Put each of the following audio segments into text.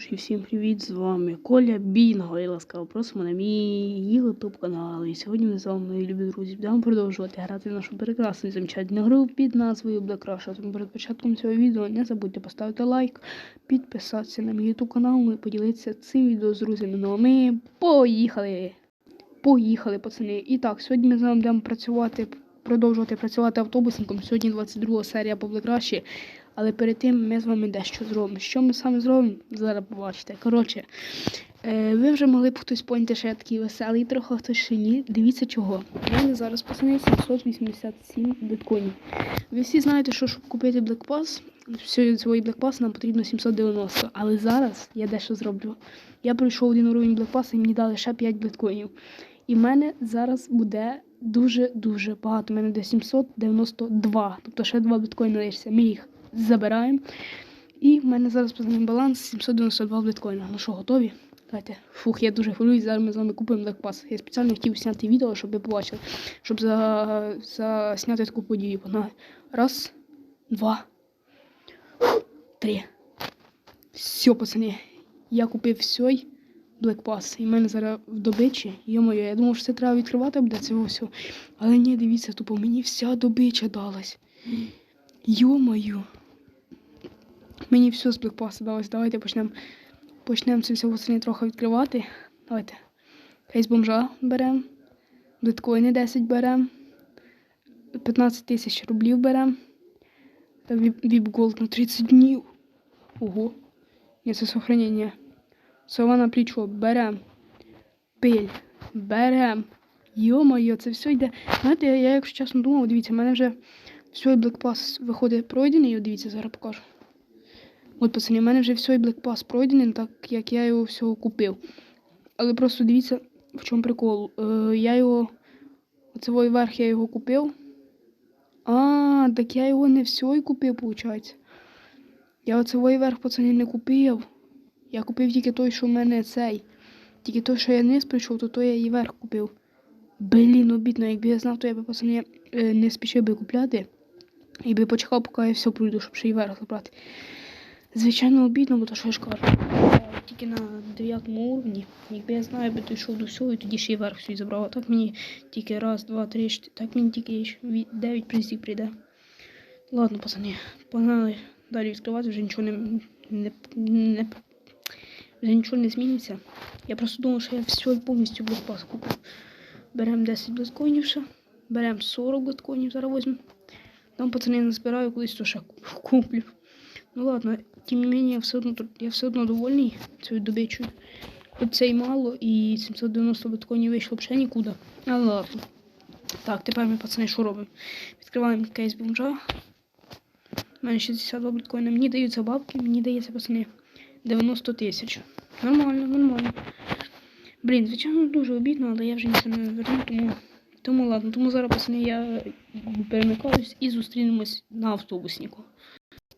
Всім привіт! З вами Коля Бінго і ласкаво просимо на мій ютуб канал. І сьогодні ми з вами, мої любі друзі, будемо продовжувати грати в нашу прекрасну і замечательну гру під назвою Black Rush. Тому перед початком цього відео не забудьте поставити лайк, підписатися на мій ютуб канал і поділитися цим відео з друзями. Ну а ми поїхали! Поїхали, пацани. І так, сьогодні ми з вами будемо працювати, продовжувати працювати автобусником. Сьогодні 22 серія по Rush. Але перед тим ми з вами дещо зробимо. Що ми саме зробимо? Зараз побачите. Коротше, е, ви вже могли б хтось поняти, що я такий веселий, трохи хтось ще ні. Дивіться чого. У мене зараз пацани 787 біткоїнів. Ви всі знаєте, що щоб купити Black Pass, свої Black нам потрібно 790. Але зараз я дещо зроблю. Я пройшов один уровень Black і мені дали ще 5 біткоїнів. І в мене зараз буде дуже-дуже багато. У мене буде 792. Тобто ще 2 біткоїни лишиться. Ми забираємо. І в мене зараз позначений баланс 792 біткоїна. Ну що, готові? Давайте. Фух, я дуже хвилююсь, зараз ми з вами купуємо Blackpass. Я спеціально хотів зняти відео, щоб ви побачили, щоб за... засняти таку подію. Погнали. Раз, два, три. Все, пацани. Я купив все. Blackpass. І в мене зараз в добичі. Йо-моє, я думав, що це треба відкривати буде цього всього. Але ні, дивіться, тупо мені вся добича далась. Йо-моє. Мені все з блекпаса далось. Давайте почнемо почнемо це все восени трохи відкривати. Давайте. Кейс беремо. Біткоїни 10 беремо. 15 тисяч рублів беремо. Та віп голд на 30 днів. Ого. Ні, це сохранення. Сова на плечо. Берем. Пиль. Берем. Йо-моє, це все йде. Знаєте, я, я якщо чесно думав, дивіться, в мене вже все, Pass виходить пройдений, дивіться, зараз покажу. От, пацани, в мене вже все Black Pass пройдений, так як я його всього купив. Але просто дивіться, в чому прикол. Е, я його. Оцевой верх я його купив. А, так я його не все і купив, виходить. Я оцевой верх, пацани, не купив. Я купив тільки той, що в мене цей. Тільки той, що я низ прийшов, то той я і верх купив. Блін, обідно, якби я знав, то я би пацани е, не спішив би купляти. І би почекав, поки я все пройду, щоб ще й верх забрати. Звичайно, обідно, бо то що ж кажу. Тільки на 9 уровні. Якби я знаю, би дійшов до всього і тоді ще й верх свій забрав. А так мені тільки раз, два, три, чотири. Так мені тільки 9 призів прийде. Ладно, пацани, погнали далі відкривати, вже нічого не, не, не вже нічого не зміниться. Я просто думав, що я все повністю блокпас куплю. Беремо 10 блоткоїнів ще. Беремо 40 блоткоїнів, зараз візьмемо. Там пацани назбираю, колись то ще куплю. Ну ладно, тим не менее, я все одно я все одно довольний цією добичою. Хоч це й мало, і 790 біткоїнів вийшло ще нікуди. Але ладно. Так, тепер ми, пацани, що робимо? Відкриваємо кейс бомжа. У мене 62 біткоїна. Мені даються бабки, мені дається, пацани, 90 тисяч. Нормально, нормально. Блін, звичайно, дуже обідно, але я вже нічого не верну, тому тому ладно. Тому зараз, пацани, я перемикаюсь і зустрінемось на автобуснику.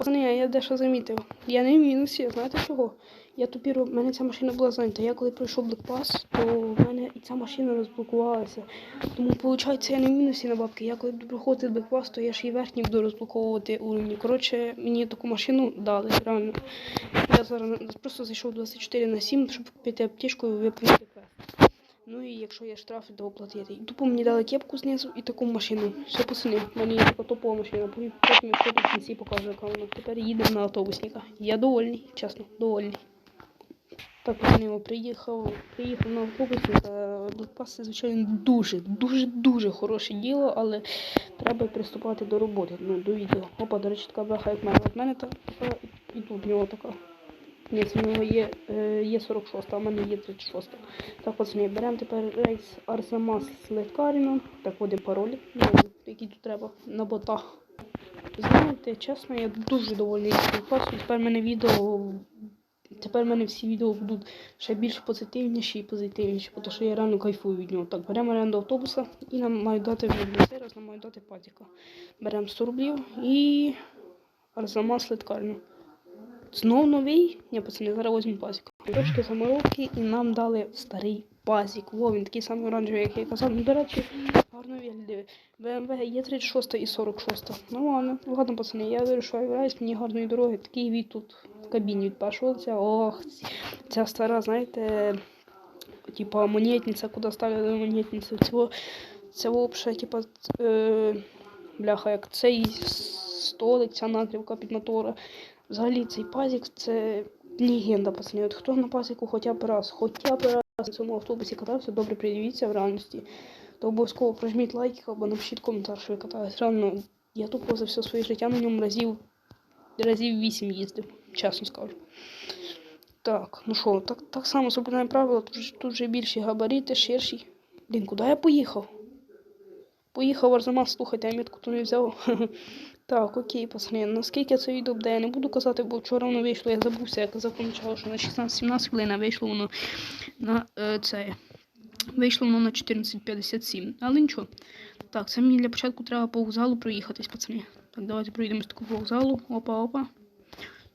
Пацани, я дещо замітив. Я не в мінусі, знаєте чого? Я тупіру, в мене ця машина була зайнята. Я коли пройшов Blackpass, то в мене і ця машина розблокувалася. Тому, виходить, я не в мінусі на бабки. Я коли буду проходити Blackpass, то я ж і верхній буду розблоковувати уровні. Коротше, мені таку машину дали, реально. Я зараз просто зайшов 24 на 7, щоб купити аптечку і виповнити квест. Ну і якщо є штрафи, то оплатити. І тупо мені дали кепку знизу і таку машину. Все пацани, в мене є така топова машина. Потім я в кінці покажу, яка вона. Тепер їдемо на автобусника. Я довольний, чесно, довольний. Так, пацани, приїхав, приїхав на автобусника. Блокпас це, звичайно, дуже, дуже, дуже хороше діло, але треба приступати до роботи, ну, до відео. Опа, до речі, така бляха, як мене. От мене така, і тут в нього така. Ні, в нього є е, є 46, а в мене є 36. Так, пацани, беремо тепер рейс Арсамас з Леткаріном. Так, вводимо пароль, ну, який тут треба, на ботах. Знаєте, чесно, я дуже довольний співпрацю. Тепер мене відео. Тепер в мене всі відео будуть ще більш позитивніші і позитивніші, тому що я реально кайфую від нього. Так, беремо оренду автобуса і нам мають дати вже цей раз нам мають дати патіка. Беремо 100 рублів і Арзамас Леткаріну. Знов новий. Ні, пацани, зараз візьмемо пасіку. Точки заморовки і нам дали старий пазік. Во, він такий самий оранжевий, як я казав. Ну, до речі, гарно виглядає. BMW є 36 і 46. Нормально. Ладно, пацани, я вирішую граюсь, мені гарної дороги. Такий від тут в кабіні від першого. Ця, ох, ця стара, знаєте, типа монетниця, куди ставили монетницю. Цього, це взагалі, типа, е, бляха, як цей столик, ця накрівка під мотора. Взагалі цей пазик це легенда, пацани. От хто на пазику хоча б раз, хоча б раз на цьому автобусі катався, добре придивіться в реальності, то обов'язково прожміть лайк або напишіть коментар, що ви катались. Реально, я тупо за все своє життя на ньому разів, разів 8 їздив, чесно скажу. Так, ну що, так, так само соблюдаємо правила, тут, тут вже більші габарити, ширші. Блін, куди я поїхав? Поїхав Арзамас, слухайте, я мітку то не взяв. Так, окей, пацани, наскільки це відео буде, я не буду казати, бо вчора воно вийшло, я забувся, я казав що на 16-17 хвилин, вийшло воно на е, це. Вийшло воно на 14.57. Але нічого. Так, це мені для початку треба по вокзалу проїхатись, пацани. Так, давайте проїдемо з такого вокзалу. Опа-опа.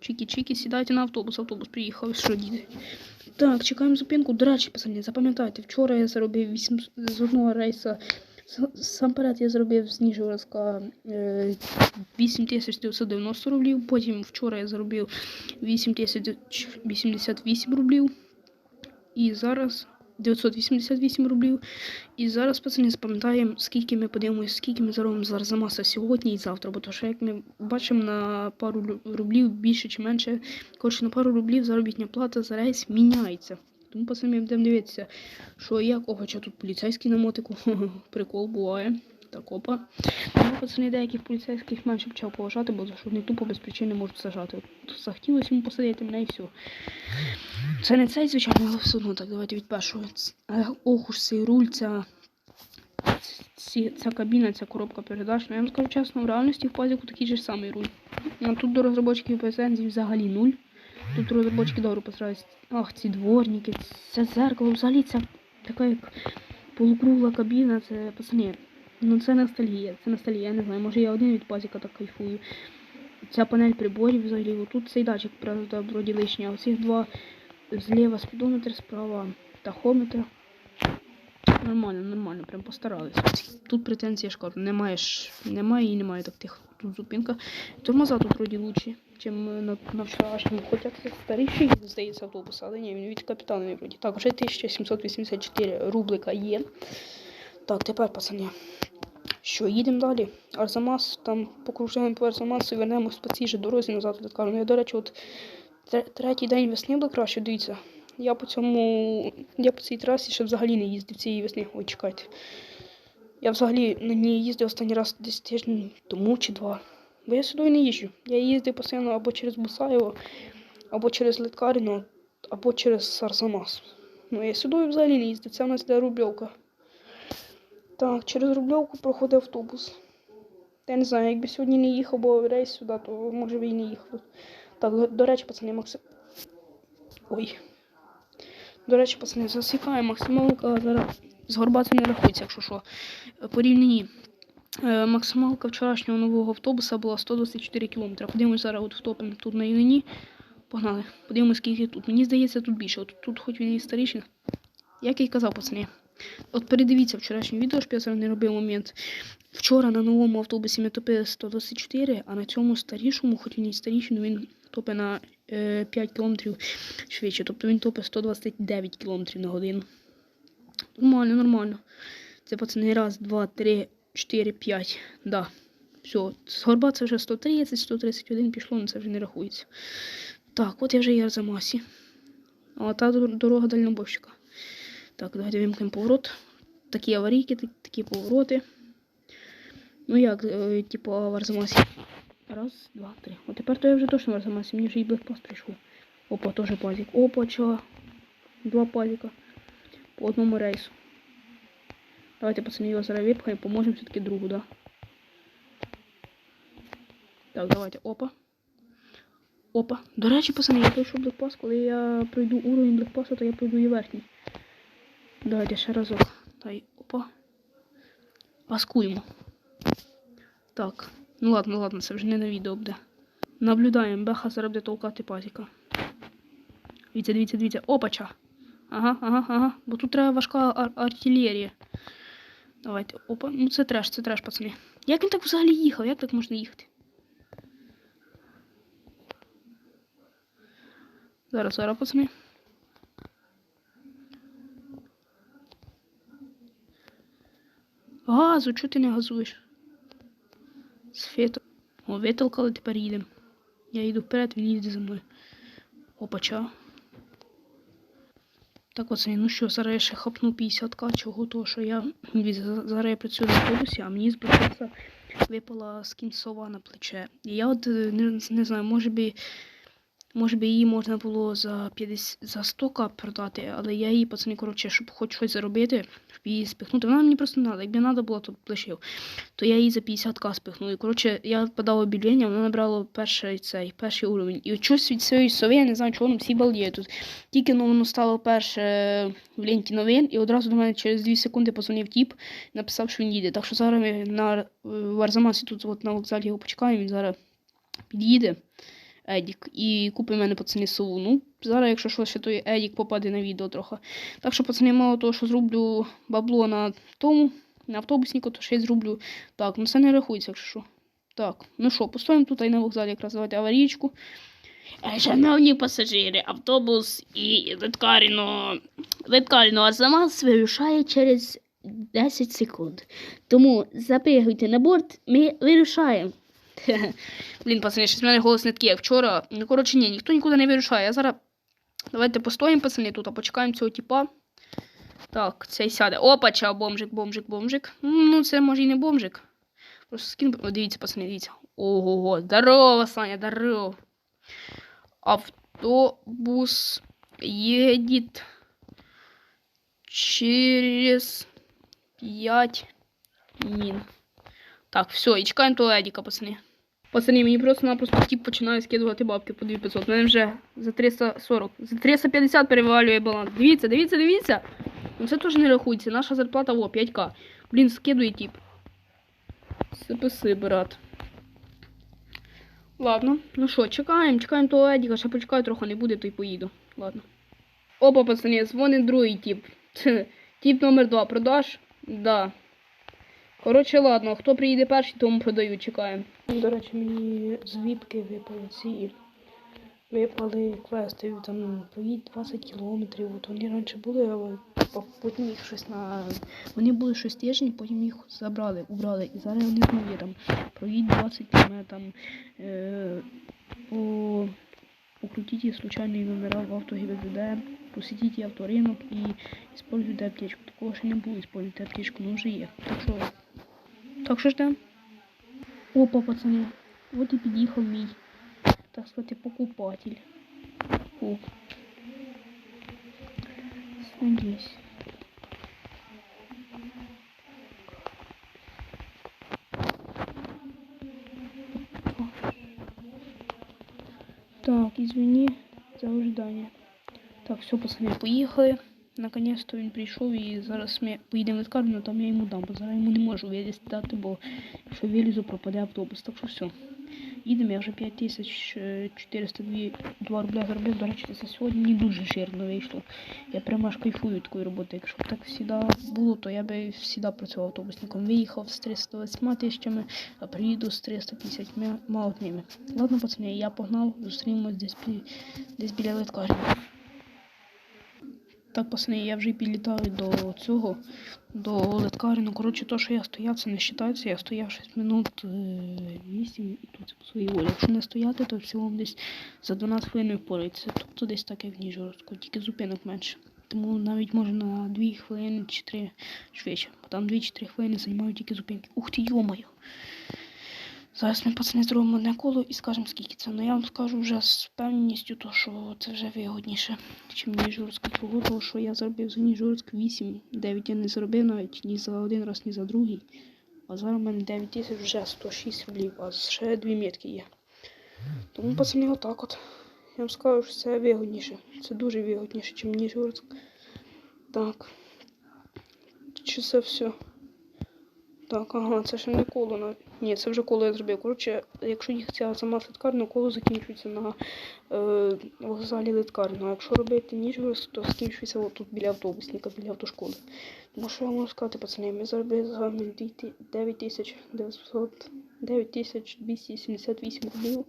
Чікі-чікі, сідайте на автобус, автобус приїхав, що діти. Так, чекаємо зупинку. До речі, пацани, запам'ятайте, вчора я заробив 8 з одного рейса. Сам перед я зробив з Ніжгородська е, 8990 рублів. Потім вчора я заробив 8088 рублів. І зараз 988 рублів. І зараз, пацани, запам'ятаємо, скільки ми подивимося, скільки ми заробимо зараз за маса сьогодні і завтра. Бо то, що як ми бачимо на пару рублів більше чи менше, коротше, на пару рублів заробітня плата за рейс міняється. Тому пацани, будемо дивитися, що як, ого, що тут поліцейський на мотику. Прикол буває. Так, опа. Тому, пацани, деяких поліцейських менше почав поважати, бо за що вони тупо без причини можуть сажати. От Захотілося йому посадити мене і все. Це не цей, звичайно, але все одно так, давайте від першого. Е, Ох уж цей руль, ця, ця кабіна, ця коробка передач. Ну, я вам скажу чесно, в реальності в пазіку такий же самий руль. А тут до розробочиків претензій взагалі нуль. Тут розробочки добре постарались. Ах, ці дворники, це зеркало, взагалі ця така як полукругла кабіна, це пацани. Ну це ностальгія, це ностальгія, я не знаю, може я один від пазіка так кайфую. Ця панель приборів взагалі, отут цей датчик, правда, вроді лишній, а оцих два зліва спідометр, справа тахометр. Нормально, нормально, прям постарались. Тут претензії, я ж кажу, немає, немає і немає так тих. Тут зупинка. Тормоза тут вроді лучші, чим на, на. Хоча це старіший, здається, автобус, але ні, він від капітана вроді. Так, вже 1784 рублика є. Так, тепер, пацани. Що, їдемо далі? Арзамас, там покружаємо по Арзамасу вернемось по цій же дорозі назад. Так кажу. Ну, я, до речі, от третій день весни буде краще, дивіться. Я по цьому. Я по цій трасі ще взагалі не їздив цієї весни. Ой, чекайте. Я взагалі на ній їздив останній раз десь тиждень тому чи два. Бо я сюди не їжджу. Я їздив постійно або через Бусаєво, або через Литкаріно, або через Арзамас. Ну, я сюди взагалі не їздив. Це в нас де Рубльовка. Так, через Рубльовку проходив автобус. Я не знаю, якби сьогодні не їхав, бо рейс сюди, то може би і не їхав. Так, до, речі, пацани, Максим. Ой. До речі, пацани, засікає максималка зараз з горбатим не рахується, якщо що. Порівняні. Е, Максималка вчорашнього нового автобуса була 124 км. Подивимось зараз от втопимо тут на Ілині. Погнали. Подивимось, скільки тут. Мені здається, тут більше. От тут хоч він і старіший. Як я казав, пацани. От передивіться вчорашнє відео, щоб я зараз не робив момент. Вчора на новому автобусі ми топили 124, а на цьому старішому, хоч він і старіший, але він топить на е, 5 км швидше. Тобто він топить 129 км на годину. Нормально, нормально. Це пацани раз, два, три, чотири, п'ять. Да. Все. З горба це вже 130, 131 пішло, але це вже не рахується. Так, от я вже є в Арзамасі. А та дорога дальнобойщика. Так, давайте вимкнемо поворот. Такі аварійки, так- такі повороти. Ну як, е, типу, в Арзамасі. Раз, два, три. От тепер то я вже точно в Арзамасі, мені вже і блекпост прийшов. Опа, теж пазик. Опа, чо. Два пазика. По одному рейсу. Давайте, пацани, його зараз випхаємо, поможемо все-таки другу, да? Так, давайте. Опа. Опа. До речі, пацани, я пройшов блекпас, коли я пройду уровень блекпаса, то я пройду і верхній. Давайте ще разок. Дай, опа. Аскуємо. Так. Ну ладно, ладно, це вже не на відео буде. Наблюдаємо, Беха зараз буде толкати пазіка. Дивіться, дивіться, дивіться. Опача. Ага, ага, ага. Бо тут треба важка ар- артилерія. Давайте. Опа. Ну це треш, це треш, пацани. Як він так взагалі їхав? Як так можна їхати? Зараз, зараз, пацани. Газу, чого ти не газуєш? Світо. О, витолкали, тепер їдемо. Я йду вперед, він їде за мною. Опача. Так, от, ну що, зараз я ще хапну 50к, чого то, що я зараз я працюю на автобусі, а мені з процесу випала скінцова на плече. І я от е, не, не знаю, може би, може би її можна було за 50, за 100к продати, але я її, пацани, коротше, щоб хоч щось заробити, щоб її спихнути. Вона мені просто не треба. Якби треба було, то б лишив. То я її за 50к спихнув. І коротше, я подав об'явлення, вона набрала перший цей, перший уровень. І щось від цієї сови, я не знаю, чого всі балдіють тут. Тільки ну, воно стало перше в ленті новин, і одразу до мене через 2 секунди позвонив тіп, написав, що він їде. Так що зараз ми на е, в Арзамасі тут от на вокзалі його почекаємо, він зараз під'їде. Едік і купить мене пацани сову. Ну, зараз, якщо що, ще той Едік попаде на відео трохи. Так що, пацани, мало того, що зроблю бабло на тому, на автобуснику, то ще й зроблю. Так, ну це не рахується, якщо що. Так, ну що, постоїмо тут і на вокзалі якраз давайте аварійку. Е, Шановні пасажири, автобус і Литкаріно, Литкаріно Арзамас вирушає через 10 секунд. Тому запригуйте на борт, ми вирушаємо. Блін, пацани, щось в мене голос не такий, як вчора. Ну, коротше, ні, ніхто нікуди не вирушає. Я зараз. Давайте постоїмо, пацани, тут, а почекаємо цього типа. Так, цей сяде. Опача, бомжик, бомжик, бомжик. Ну, це може і не бомжик. Просто скину. О, дивіться, пацани, дивіться. Ого, здорово, Саня, здорово. Автобус едет через 5 мин. Так, все, і чекаємо того Едіка, пацани. Пацани, мені просто-напросто тип починає скидувати бабки по 2500. Мене вже за 340, за 350 перевалює баланс. Дивіться, дивіться, дивіться. Ну це теж не рахується. Наша зарплата о, 5к. Блін, скидує тип. Спаси, брат. Ладно, ну що, чекаємо, чекаємо того ще почекаю трохи, не буде, то й поїду. Ладно. Опа, пацани, дзвонить другий тип. Тип номер 2. Продаж? Да. Коротше, ладно, хто приїде перший, тому продаю, чекаємо. До речі, мені з віпки випали ці. Випали квести, там проїдь 20 кілометрів. От вони раніше були, але потім їх щось на. Вони були щось тиждень, потім їх забрали, убрали. І зараз вони знову є там. Проїдь 20 км там. Е, по... Укрутите случайные номера в авто ГИБДД, посетите авторынок и используйте аптечку. Такого ще не було, используйте аптечку, но вже є. Так що, так що ждем. Опа, пацани, от і під'їхав мій, так сказати, покупатель. О. Надіюсь. Так, извини за ожидание. Так, все, пацани, поїхали. Наконец-то він прийшов і зараз ми поїдемо в лікарню, там я йому дам, бо зараз йому не можу вилізти дати, бо якщо вилізу, пропаде автобус. Так що все. Їдемо, я вже 5402 рубля заробив. До речі, це сьогодні дуже жирно вийшло. Я прямо аж кайфую такої роботи. Якщо б так завжди було, то я би завжди працював автобусником. Виїхав з 328 тисячами, а приїду з 350 малотними. Ладно, пацани, я погнав, зустрінемось десь біля литкарні. Так, пацани, я вже підлітаю до цього, до литкарі. Ну, коротше, то, що я стояв, це не вважається. Я стояв 6 минут е, 8 і тут по своїй волі. Якщо не стояти, то в цілому десь за 12 хвилин впорається. Тобто десь так, як в Ніжгородську, тільки зупинок менше. Тому навіть може на 2 хвилини чи 3 швидше. Бо там 2-3 хвилини займають тільки зупинки. Ух ти, йомаю! Зараз ми пацани зробимо одне коло і скажемо, скільки це. Ну я вам скажу вже з певністю, то, що це вже вигодніше, ніж Ніжгородська того, що я зробив за Ніжгородськ 8, 9 я не зробив навіть ні за один раз, ні за другий. А зараз у мене 9 тисяч вже 106 рублів, а ще дві метки є. Тому пацани отак от. Я вам скажу, що це вигодніше. Це дуже вигодніше, ніж Ніжгородськ. Так. Чи це все? Так, ага, це ще не коло. навіть. Ні, це вже коло я зробив. Коротше, якщо їх ця сама литкарня, коло закінчується на е, вокзалі литкарня. А якщо робити ніж, то закінчується отут біля автобусника, біля автошколи. Тому що я можу сказати, пацани, ми заробили з вами 9900, 9278 рублів.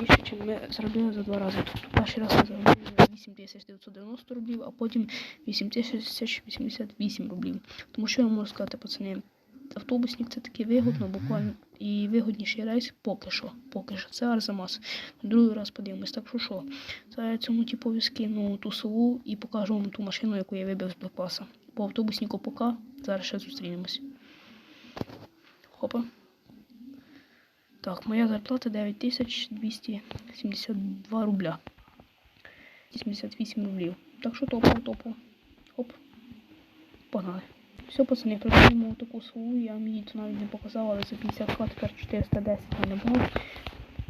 Більше, ніж ми заробили за два рази. Тобто перший раз ми заробили 8990 рублів, а потім 8088 рублів. Тому що я можу сказати, пацани, автобусник це таки вигодно, буквально і вигодніший рейс поки що. Поки що. Це Арзамас. Другий раз подивимось. Так що що? Зараз я цьому типові скину ту сову і покажу вам ту машину, яку я вибив з Блекпаса. По автобуснику пока. Зараз ще зустрінемось. Хопа. Так, моя зарплата 9272 рубля. 78 рублів. Так що топово, топово. Оп. Погнали. Все, пацани, працюємо таку свою, я її тут навіть не показав, але за 50 к тепер 410 в мене було.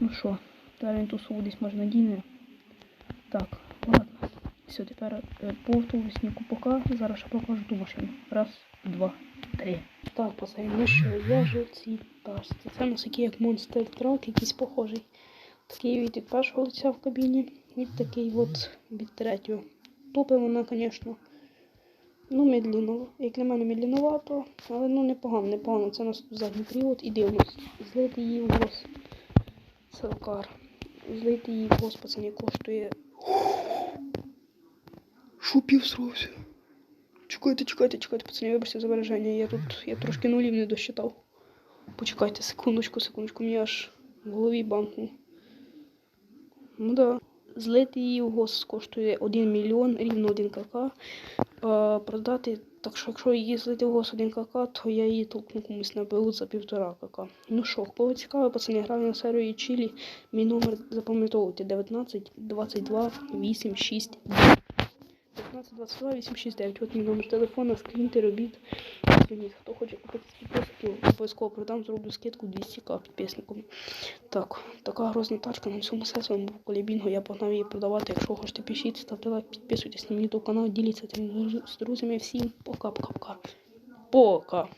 Ну що, зараз він ту сову десь може надійне. Так, ладно. Все, тепер е, по автобуснику пока. Зараз ще покажу ту машину. Раз, два, три. Так, ну що, я вже в цій тачці. Це у нас такий як Truck, якийсь похожий. Такий від першого лиця в кабіні, і такий от від третього. Топи вона, звісно. Ну, медленно. Як для мене медленновато, але ну непогано, непогано. Це у нас задній привод і дивимось. Злити її в гос. Селкар. Злити її в гос, пацани, коштує. Шупів срався. Чекайте, чекайте, чекайте, пацани, вибачте за. Я тут я трошки нулів не досчитав. Почекайте, секундочку, секундочку, мені аж в голові бамкнув. Ну да. Злити її в гос коштує 1 мільйон, рівно 1 кк. А, продати, так що якщо її злити в гос 1 кк, то я її толкну комусь на БУ за 1,5 кк. Ну що, кого цікаво, пацани, граю на серії Чилі. Мій номер запам'ятовуйте 19 22 8 6 9. 15 22 869. От мій номер телефона, скріньте, робіть. Хто хоче купити підписників, обов'язково продам, зроблю скидку 200к підписникам. Так, така грозна тачка на всьому все своєму колібінгу. Я погнав її продавати. Якщо хочете, пишіть, ставте лайк, підписуйтесь на мій YouTube канал, діліться з друзями. Всім пока-пока-пока. Пока!